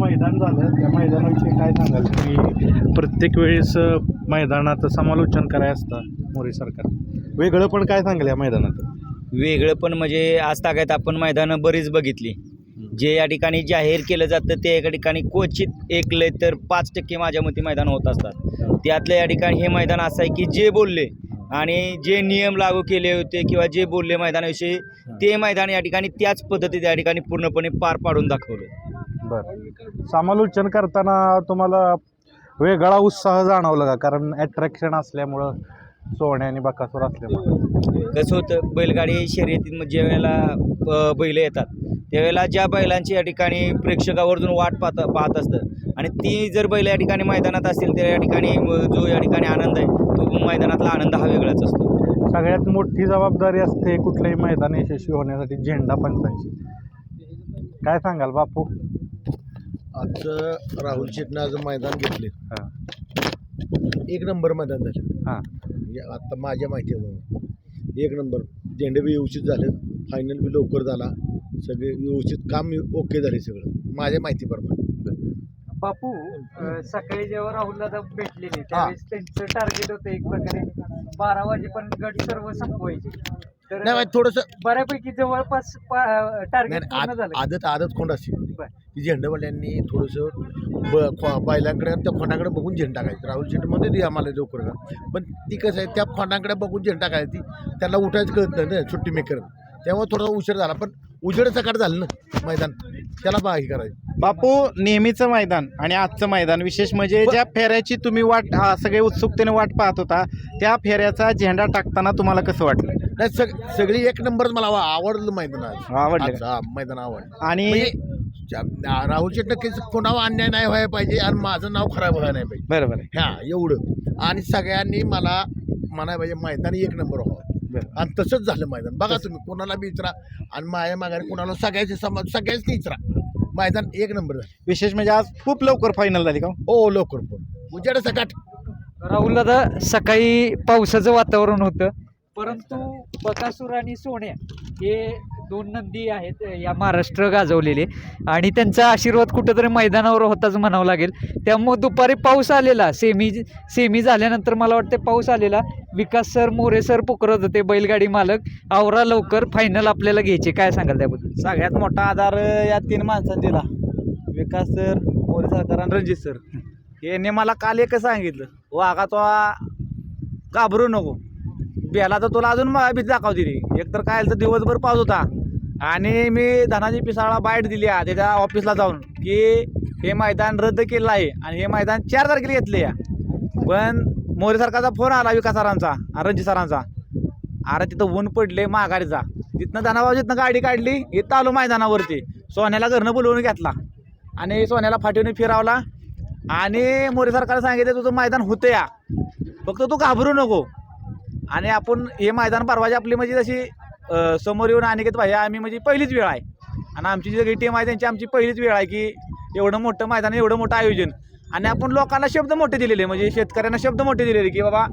मैदान झालं. त्या मैदानाविषयी काय सांगाल? की प्रत्येक वेळेस अ, मैदानात समालोचन कराय असतं मोरे सरकार. वेगळं पण काय सांगाल या मैदानात? वेगळं पण म्हणजे आज तागायत आपण मैदानं बरीच बघितली. जे या ठिकाणी जाहीर केलं जातं ते एका ठिकाणी क्वचित एक लय तर पाच टक्के माझ्या मते मैदान होत असतात. त्यातलं या ठिकाणी हे मैदान असं आहे की जे बोलले आणि जे नियम लागू केले होते किंवा जे बोलले मैदानाविषयी ते मैदान या ठिकाणी त्याच पद्धतीत या ठिकाणी पूर्णपणे पार पाडून दाखवलं. बरं. समालोचन करताना तुम्हाला वेगळा उत्साह जाणवला का? कारण अट्रॅक्शन असल्यामुळं सोहणे आणि बकासूर असल्यामुळं. कसं होतं बैलगाडी शर्यतीमध्ये वेळेला बैल येतात त्यावेळेला ज्या बैलांची या ठिकाणी प्रेक्षकावरून वाट पाहत पाहत असतं. आणि ती जर बैल या ठिकाणी मैदानात असतील तर या ठिकाणी जो या ठिकाणी आनंद आहे तो मैदानातला आनंद हा वेगळाच असतो. सगळ्यात मोठी जबाबदारी असते कुठलंही मैदान यशस्वी होण्यासाठी झेंडा पंचांची. काय सांगाल बापू? आजचं राहुल शेटनं आज मैदान घेतले हां. एक नंबर मैदान झालं. हां. म्हणजे आता माझ्या माहिती एक नंबर. झेंडे बी व्यवस्थित झालं. फायनल बी लवकर झाला. सगळे व्यवस्थित काम ओके झाले सगळं. माझ्या माहितीप्रमाणे. बापू अ, सकाळी जेव्हा राहुल दादा भेटलेले त्यावेळेस त्यांचं टार्गेट होतं एक प्रकारे बारा वाजेपर्यंत गट सर्व संपवायचे. तर नाही थोडंसं बऱ्यापैकी जवळपास टार्गेट नाही पूर्ण आद- झालं. आदत आदत कोंड असते बर. ती झेंडेवाल्यांनी थोडंसं ब खो- बैलांकडे आणि त्या खोंडाकडे बघून झेंडा टाकायचं राहुल शेट म्हणते ती आम्हाला लवकर का पण ती कसं आहे त्या खोंडाकडे बघून झेंडा टाकायची ती त्यांना उठायचं कळत नाही ना सुट्टी मेकर त्यामुळे थोडासा उशीर झाला. पण उजेड सकाळ झालं ना मैदान. त्याला बा हे करायचं. बापू नेहमीचं मैदान आणि आजचं मैदान. विशेष म्हणजे ज्या फेऱ्याची तुम्ही वाट सगळे उत्सुकतेने वाट पाहत होता त्या फेऱ्याचा झेंडा टाकताना तुम्हाला कसं वाटलं? नाही सग सगळी एक नंबरच मला आव- आवडलं मैदान आज आवडलं आज, हा, मैदान आवडलं. आणि राहुल शेट नक्कीच कोणावर अन्याय नाही व्हायला पाहिजे आणि माझं नाव खराब व्हायला नाही पाहिजे. बरोबर आहे ह्या एवढं. आणि सगळ्यांनी मला म्हणायला पाहिजे मैदान एक नंबर व्हावं. बरं. आणि तसंच झालं मैदान. बघा तुम्ही कोणाला बी विचारा आणि माझ्या माघारी कोणाला सगळ्याचे समाज सगळ्याच विचारा मैदान एक नंबर झालं. विशेष म्हणजे आज खूप लवकर फायनल झाली का? हो लवकर पण. उजेड सकाट राहुल दादा सकाळी पावसाचं वातावरण होतं. परंतु बकासूर आणि सोन्या हे दोन नंदी आहेत या महाराष्ट्र गाजवलेले. आणि त्यांचा आशीर्वाद कुठंतरी मैदानावर होताच म्हणावं लागेल. त्यामुळे दुपारी पाऊस आलेला सेमी सेमी झाल्यानंतर मला वाटतं पाऊस आलेला. विकास सर मोरे सर पुकरत होते बैलगाडी मालक. आवरा लवकर फायनल आपल्याला घ्यायचे. काय सांगाल त्याबद्दल? सगळ्यात मोठा आधार या तीन माणसांनी दिला विकास सर मोरे सरकार आणि रणजित सर. यांनी मला काल एकच सांगितलं. वाघा तो घाबरू नको. बेला तर तुला अजून भीती दाखवते रे एकतर काय तर दिवसभर पाऊस होता. आणि मी धनाजी पिसाळा बाईट दिली आहे त्याच्या ऑफिसला जाऊन की हे मैदान रद्द केलं आहे आणि हे मैदान चार तारखेला घेतले या. पण मोरे सरकारचा फोन आला विकास सरांचा रणजित सरांचा. अरे तिथं ऊन पडले माघारीचा. तिथनं धनाबाबू जिथनं गाडी काढली इथं आलो मैदानावरती. सोन्याला घरनं बोलवून घेतला. आणि सोन्याला फाटीवून फिरावला. आणि मोरे सरकारला सांगितलं तुझं मैदान होतं या. फक्त तू घाबरू नको. आणि आपण हे मैदान परवाजे आपली म्हणजे जशी समोर येऊन अनिकेत भाई आम्ही म्हणजे पहिलीच वेळ आहे. आणि आमची जी सगळी टीम आहे त्यांची आमची पहिलीच वेळ आहे की एवढं मोठं मैदान एवढं मोठं आयोजन. आणि आपण लोकांना शब्द मोठे दिलेले म्हणजे शेतकऱ्यांना शब्द मोठे दिलेले की बाबा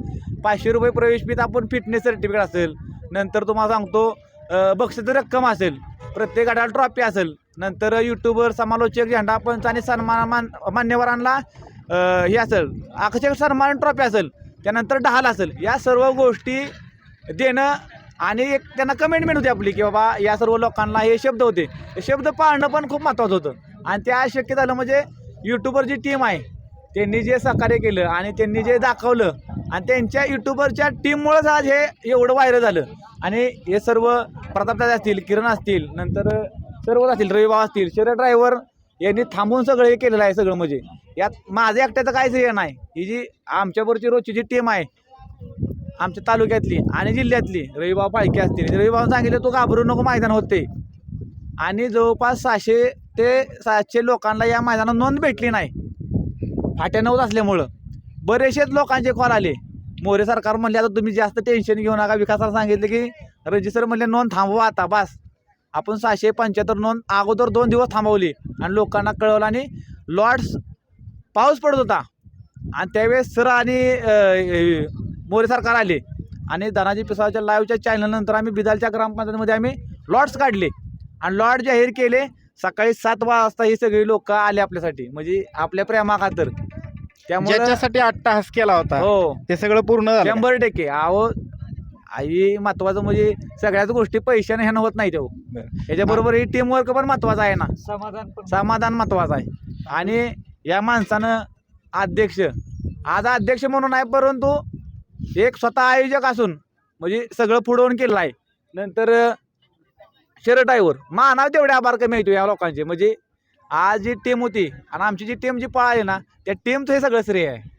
पाचशे रुपये प्रवेश फीत आपण फिटनेस सर्टिफिकेट असेल नंतर तुम्हाला सांगतो बक्षीस रक्कम असेल प्रत्येक गाड्याला ट्रॉफी असेल नंतर युट्यूबवर समालोचक झेंडा पंच आणि सन्मान मान मान्यवरांना हे असेल आकर्षक सन्मान ट्रॉफी असेल. त्यानंतर ढाल असेल. या सर्व गोष्टी देणं आणि एक त्यांना कमेंटमेंट होती आपली की बाबा या सर्व लोकांना हे शब्द होते. हे शब्द पाळणं पण खूप महत्त्वाचं होतं. आणि त्या शक्य झालं म्हणजे यूट्यूबर जी टीम आहे त्यांनी जे सहकार्य केलं आणि त्यांनी जे दाखवलं आणि त्यांच्या यूट्यूबरच्या टीममुळंच आज हे एवढं व्हायरल झालं. आणि हे सर्व प्रतापदादा असतील किरण असतील नंतर सर्वच असतील रविबाब असतील शरीर ड्रायव्हर यांनी थांबून सगळं हे केलेलं आहे सगळं म्हणजे. यात माझं एकट्याचं काहीच हे नाही. ही जी आमच्याबरोबरची रोजची जी टीम आहे आमच्या तालुक्यातली आणि जिल्ह्यातली रविबाब फाळके असतील. रविभाऊ सांगितलं तो घाबरू नको मैदान होते आणि जवळपास सहाशे ते सातशे लोकांना या मैदानात नोंद भेटली नाही. फाट्या नव्हत असल्यामुळं. बरेचसेच लोकांचे कॉल आले. मोरे सरकार म्हणले आता तुम्ही जास्त टेन्शन घेऊ नका. विकासाला सांगितलं की रजिस्टर म्हणले नोंद थांबवा आता बस. आपण सहाशे पंच्याहत्तर नोंद अगोदर दोन दिवस थांबवली. आणि लोकांना कळवलं आणि लॉर्ड्स पाऊस पडत होता. आणि त्यावेळेस सर आणि मोरे सरकार आले. आणि धनाजी पिसाळच्या लाईव्हच्या चॅनलनंतर आम्ही बिदालच्या ग्रामपंचायतीमध्ये आम्ही लॉट्स काढले. आणि लॉट जाहीर केले. सकाळी सात वाजता ही सगळी लोक आले आपल्यासाठी. म्हणजे आपल्या प्रेमा खातर त्यामुळे ज्याच्यासाठी अट्टाहास केला होता हो. ते सगळं पूर्ण शंभर टक्के. अहो आई महत्वाचं म्हणजे सगळ्याच गोष्टी पैशाने ह्यानं होत नाही तेव्हा बरं. याच्याबरोबर ही टीमवर्क पण महत्वाचं आहे ना. समाधान समाधान महत्वाचं आहे. आणि या माणसानं अध्यक्ष आज अध्यक्ष म्हणून आहे परंतु एक स्वतः आयोजक असून म्हणजे सगळं पुढवून केलं आहे. नंतर शर्ट ड्रायव्हर मानाव तेवढे आभार कमी येतो या लोकांचे. म्हणजे आज जी टीम होती आणि आमची जी टीम जी पळाली ना त्या टीमचं हे सगळं श्रेय आहे.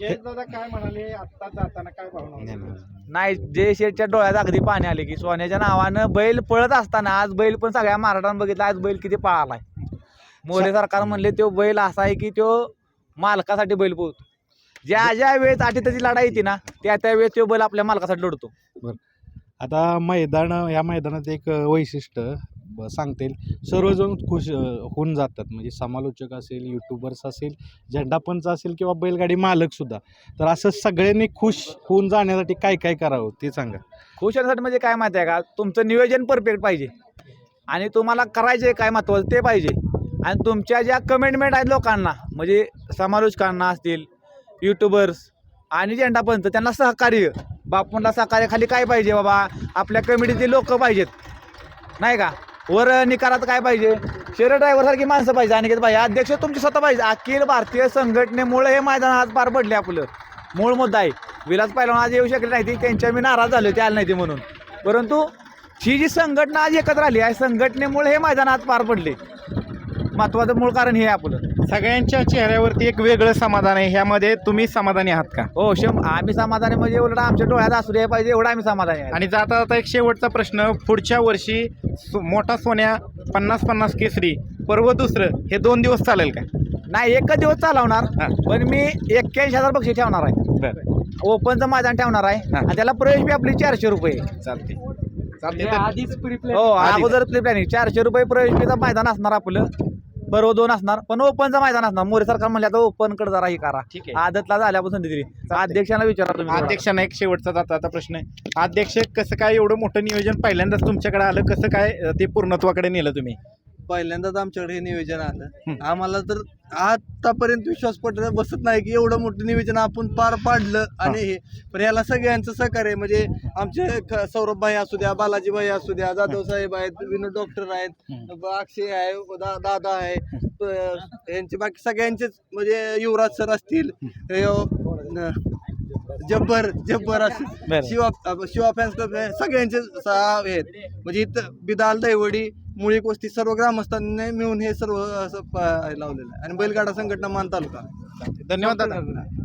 दादा काय म्हणाले? आता जाताना काय भावना नाही जे शेठच्या डोळ्यात अगदी पाणी आले की सोन्याच्या नावानं बैल पळत असताना आज बैल पण सगळ्या महाराष्ट्रानं बघितला आज बैल किती पळालाय. मोरे सरकार म्हणले तो बैल असा आहे की तो मालकासाठी बैल पळतो. ज्या ज्या वेळेस आठी त्याची लढाई येते ना त्या त्या वेळेस तो बैल आपल्या मालकासाठी लढतो. आता मैदान या मैदानात एक वैशिष्ट्य ब- सांगता येईल सर्वजण खुश होऊन जातात. म्हणजे समालोचक असेल युट्यूबर्स असेल झेंडापंच असेल किंवा बैलगाडी मालकसुद्धा तर असं सगळ्यांनी खुश होऊन जाण्यासाठी काय काय करावं ते सांगा. खुश होण्यासाठी म्हणजे काय माहिती आहे का? तुमचं नियोजन परफेक्ट पाहिजे. आणि तुम्हाला करायचे काय महत्त्वाचं ते पाहिजे. आणि तुमच्या ज्या कमेंटमेंट आहेत लोकांना म्हणजे समालोचकांना असतील युट्यूबर्स आणि झेंडापंच त्यांना सहकार्य. बापूंना सहकार्याखाली काय पाहिजे बाबा? आपल्या कमिटीचे लोक पाहिजेत. नाही का? वर निकालात काय पाहिजे? शेअर ड्रायव्हर सारखी माणसं पाहिजे आणि पाहिजे अध्यक्ष तुमची स्वतः पाहिजे. अखिल भारतीय संघटनेमुळे हे मैदान आज पार पडले आपलं. मूळ मुद्दा आहे. विलास पहिलवान आज येऊ शकले नाही ती त्यांच्या मी नाराज झालो ते आले नाही ते म्हणून. परंतु ही जी संघटना आज एकत्र आली आहे संघटनेमुळे हे मैदान आज पार पडले. महत्वाचं मूळ कारण हे आहे आपलं. सगळ्यांच्या चेहऱ्यावरती एक वेगळं समाधान आहे. ह्यामध्ये तुम्ही समाधानी आहात का? हो शं आम्ही समाधानी म्हणजे एवढं आमच्या डोळ्यात असू द्या पाहिजे एवढं आम्ही समाधानी आहे आणि जाता जाता एक शेवटचा प्रश्न. पुढच्या वर्षी सो- मोठा सोन्या पन्नास पन्नास केसरी पर्व दुसरं हे दोन दिवस चालेल का? नाही एकच दिवस चालवणार. हा. पण मी एक्क्याऐंशी हजार बक्षीस ठेवणार आहे. बरं. ओपनचं मैदान ठेवणार आहे. हा. आणि त्याला प्रवेश फी आपली चारशे रुपये. चालते चालते तर आधीच हो अगोदर प्लॅनिंग चारशे रुपये प्रवेश फीचं मैदान असणार आपलं. बरोबर दोन असणार पण ओपनचं मैदान असणार. मोरे सरकार म्हणले आता ओपनकडे जरा हे करा. ठीक आहे. आदतला झाल्यापासून दिली अध्यक्षांना विचारा तुम्ही. अध्यक्षांना एक शेवटचा जाता आता प्रश्न आहे. अध्यक्ष कसं काय एवढं मोठं नियोजन पहिल्यांदाच तुमच्याकडे आलं? कसं काय ते पूर्णत्वाकडे नेलं तुम्ही? पहिल्यांदाच आमच्याकडे हे नियोजन आलं. आम्हाला तर आतापर्यंत विश्वास पटत बसत नाही की एवढं मोठं नियोजन आपण पार पाडलं आणि हे. पण याला सगळ्यांचं सहकार्य म्हणजे आमचे सौरभ भाई असू द्या बालाजी भाई असू द्या जाधव साहेब आहेत विनोद डॉक्टर आहेत अक्षय आहे दादा आहे यांचे बाकी सगळ्यांचेच म्हणजे युवराज सर असतील जब्बर जब्बर. शिवा शिवा फॅन्स क्लब सगळ्यांचे आहेत. म्हणजे इथं बिदाल दैवडी मुळी कोस्ती सर्व ग्रामस्थांनी मिळून हे सर्व असं लावलेलं आहे. आणि बैलगाडा संघटना मान तालुका. धन्यवाद दादा.